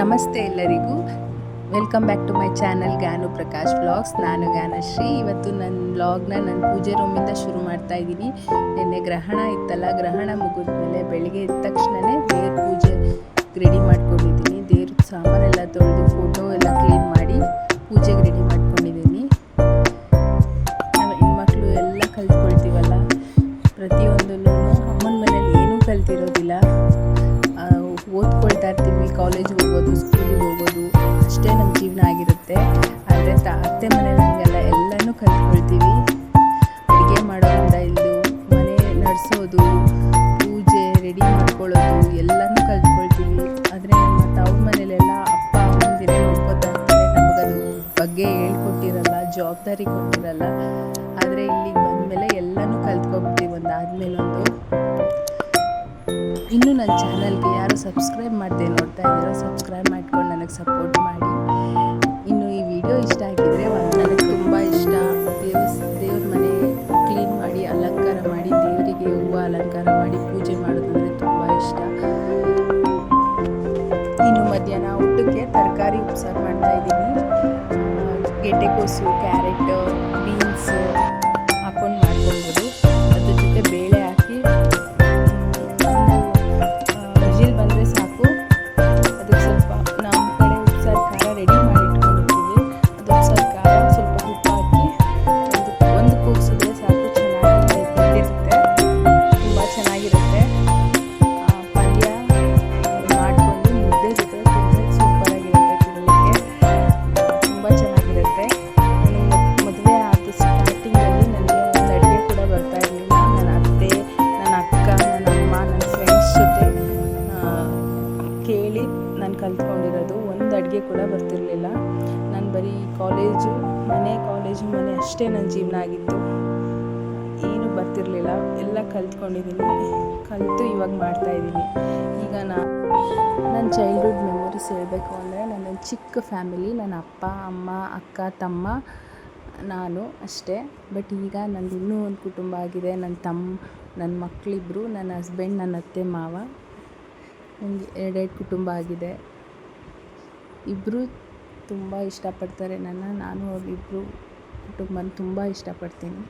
ನಮಸ್ತೆ ಎಲ್ಲರಿಗೂ. Welcome back to my channel Ganu Prakash vlogs ನಾನು ಗಾನಶ್ರೀ ಇವತ್ತು ನನ್ನ ವ್ಲಾಗ್ನ ನಾನು ಪೂಜೆ ರೂಮಿಂದ ಶುರು ಮಾಡ್ತಾ ಇದ್ದೀನಿ. ನಿನ್ನೆ ಗ್ರಹಣ ಇತ್ತಲ್ಲ, ಗ್ರಹಣ ಮುಗಿದ ಮೇಲೆ ಬೆಳಿಗ್ಗೆ ಇದ್ದ ತಕ್ಷಣವೇ ದೇವ್ರ ಪೂಜೆ ರೆಡಿ ಮಾಡ್ಕೊಂಡಿದ್ದೀನಿ. ದೇವ್ರ ಸಾಮಾನೆಲ್ಲ ತೊಳೆದು ಫೋಟೋ ಎಲ್ಲ ಕ್ಲೀನ್ ಮಾಡಿ ಪೂಜೆಗೆ ರೆಡಿ ಮಾಡ್ಕೊಂಡಿದ್ದೀನಿ. ನಾವು ಹೆಣ್ಮಕ್ಳು ಎಲ್ಲ ಕಲ್ತ್ಕೊಳ್ತೀವಲ್ಲ, ಪ್ರತಿಯೊಂದನ್ನು ಅಮ್ಮನ ಮನೇಲಿ ಓದ್ಕೊಳ್ತಾ ಇರ್ತೀವಿ ಕಾಲೇಜ್ಗೆ ಹೋಗೋದು ಸ್ಕೂಲಿಗೆ ಹೋಗೋದು, ಅಷ್ಟೇ ನಮ್ಮ ಜೀವನ ಆಗಿರುತ್ತೆ. ಆದರೆ ತ ಅತ್ತೆ ಮನೆ ನಮಗೆಲ್ಲ ಎಲ್ಲನೂ ಕಲ್ತ್ಕೊಳ್ತೀವಿ ಅಡುಗೆ ಮಾಡೋದ್ರಿಂದ ಇಲ್ಲಿ ಮನೆ ನಡೆಸೋದು, ಪೂಜೆ ರೆಡಿ ಮಾಡ್ಕೊಳ್ಳೋದು ಎಲ್ಲನೂ ಕಲ್ತ್ಕೊಳ್ತೀವಿ ಆದರೆ ನಮ್ಮ ತಾವು ಮನೇಲೆಲ್ಲ ಅಪ್ಪ, ಅಮ್ಮಂದಿರೇ ನೋಡ್ಕೋತಾ ಇರ್ತಾರೆ, ನಮಗದು ಬಗ್ಗೆ ಹೇಳ್ಕೊಟ್ಟಿರಲ್ಲ, ಜವಾಬ್ದಾರಿ ಕೊಟ್ಟಿರಲ್ಲ. ಇನ್ನೂ ನನ್ನ ಚಾನಲ್ಗೆ ಯಾರು ಸಬ್ಸ್ಕ್ರೈಬ್ ಮಾಡದೆ ನೋಡ್ತಾ ಇದ್ದೀರೋ ಸಬ್ಸ್ಕ್ರೈಬ್ ಮಾಡ್ಕೊಂಡು ನನಗೆ ಸಪೋರ್ಟ್ ಮಾಡಿ. ಇನ್ನು ಈ ವಿಡಿಯೋ ಇಷ್ಟ ಆಗಿದ್ರೆ ಒಂದು ನನಗೆ ತುಂಬ ಇಷ್ಟ. ದೇವಸ್, ದೇವ್ರ ಮನೆ ಕ್ಲೀನ್ ಮಾಡಿ, ಅಲಂಕಾರ ಮಾಡಿ, ದೇವರಿಗೆ ಹೂವು ಅಲಂಕಾರ ಮಾಡಿ, ಪೂಜೆ ಮಾಡೋದಂದರೆ ತುಂಬ ಇಷ್ಟ. ಇನ್ನು ಮಧ್ಯಾಹ್ನ ಊಟಕ್ಕೆ ತರಕಾರಿ ಉಪ್ಸಾರು ಮಾಡ್ತಾ ಇದ್ದೀನಿ. ಗೆಡ್ಡೆಕೋಸು ಕ್ಯಾರೆಟ್, ಬೀನ್ಸ್. ಅಡುಗೆ ಕೂಡ ಬರ್ತಿರಲಿಲ್ಲ. ನಾನು ಬರೀ ಕಾಲೇಜು ಮನೆ ಕಾಲೇಜು ಮನೆ ಅಷ್ಟೇ ನನ್ನ ಜೀವನ ಆಗಿತ್ತು. ಏನು ಬರ್ತಿರಲಿಲ್ಲ. ಎಲ್ಲ ಕಲ್ತ್ಕೊಂಡಿದ್ದೀನಿ ಕಲಿತು ಇವಾಗ ಮಾಡ್ತಾಯಿದ್ದೀನಿ ಈಗ ನಾನು ನನ್ನ ಚೈಲ್ಡ್ಹುಡ್ ಮೆಮೊರೀಸ್ ಹೇಳಬೇಕು ಅಂದರೆ ನನ್ನ ಚಿಕ್ಕ ಫ್ಯಾಮಿಲಿ ನನ್ನ ಅಪ್ಪ, ಅಮ್ಮ, ಅಕ್ಕ, ತಮ್ಮ, ನಾನು ಅಷ್ಟೇ. ಬಟ್ ಈಗ ನಂದು ಇನ್ನೂ ಒಂದು ಕುಟುಂಬ ಆಗಿದೆ. ನನ್ನ ತಮ್ಮ ನನ್ನ ಮಕ್ಕಳಿಬ್ಬರು ನನ್ನ ಹಸ್ಬೆಂಡ್ ನನ್ನ ಅತ್ತೆ, ಮಾವ. ನನಗೆ ಎರಡೆರಡು ಕುಟುಂಬ ಆಗಿದೆ. ಇಬ್ಬರು ತುಂಬ ಇಷ್ಟಪಡ್ತಾರೆ ನನ್ನ. ನಾನು ಅವರಿಬ್ಬರು ಕುಟುಂಬನ ತುಂಬ ಇಷ್ಟಪಡ್ತೀನಿ.